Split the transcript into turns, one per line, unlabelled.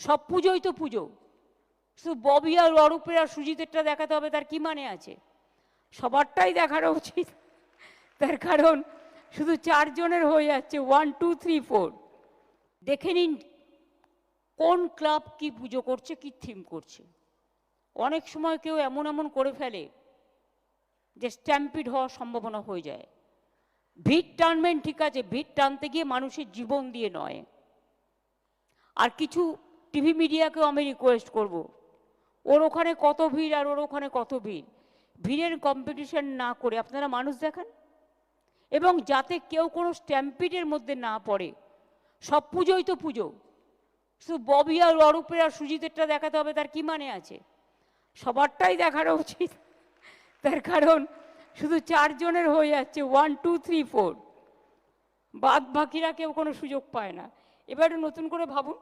সব পুজোই তো পুজো। শুধু ববি আর অরূপের আর সুজিতেরটা দেখাতে হবে, তার কি মানে আছে? সবারটাই দেখানো উচিত। তার কারণ শুধু চারজনের হয়ে যাচ্ছে ওয়ান টু থ্রি ফোর দেখে নিন, কোন ক্লাব কি পুজো করছে, কি থিম করছে। অনেক সময় কেউ এমন এমন করে ফেলে যে স্ট্যাম্পিড হওয়ার সম্ভাবনা হয়ে যায়। ভিড় টানবেন ঠিক আছে, ভিড় টানতে গিয়ে মানুষের জীবন দিয়ে নয়। আর কিছু টিভি মিডিয়াকেও আমি রিকোয়েস্ট করব। ওর ওখানে কত ভিড় আর ওর ওখানে কত ভিড়? ভিড়ের কম্পিটিশন না করে আপনারা মানুষ দেখান। এবং যাতে কেউ কোনো স্ট্যাম্পিডের মধ্যে না পড়ে। সব পুজোই তো পুজো। শুধু ববি আর অরূপের আর সুজিতেরটা দেখাতে হবে, তার কি মানে আছে? সবারটাই দেখানো উচিত। তার কারণ শুধু চারজনের হয়ে যাচ্ছে। ওয়ান টু থ্রি ফোর বাদ বাকিরা কেউ কোনো সুযোগ পায় না। এবারে নতুন করে ভাবুন।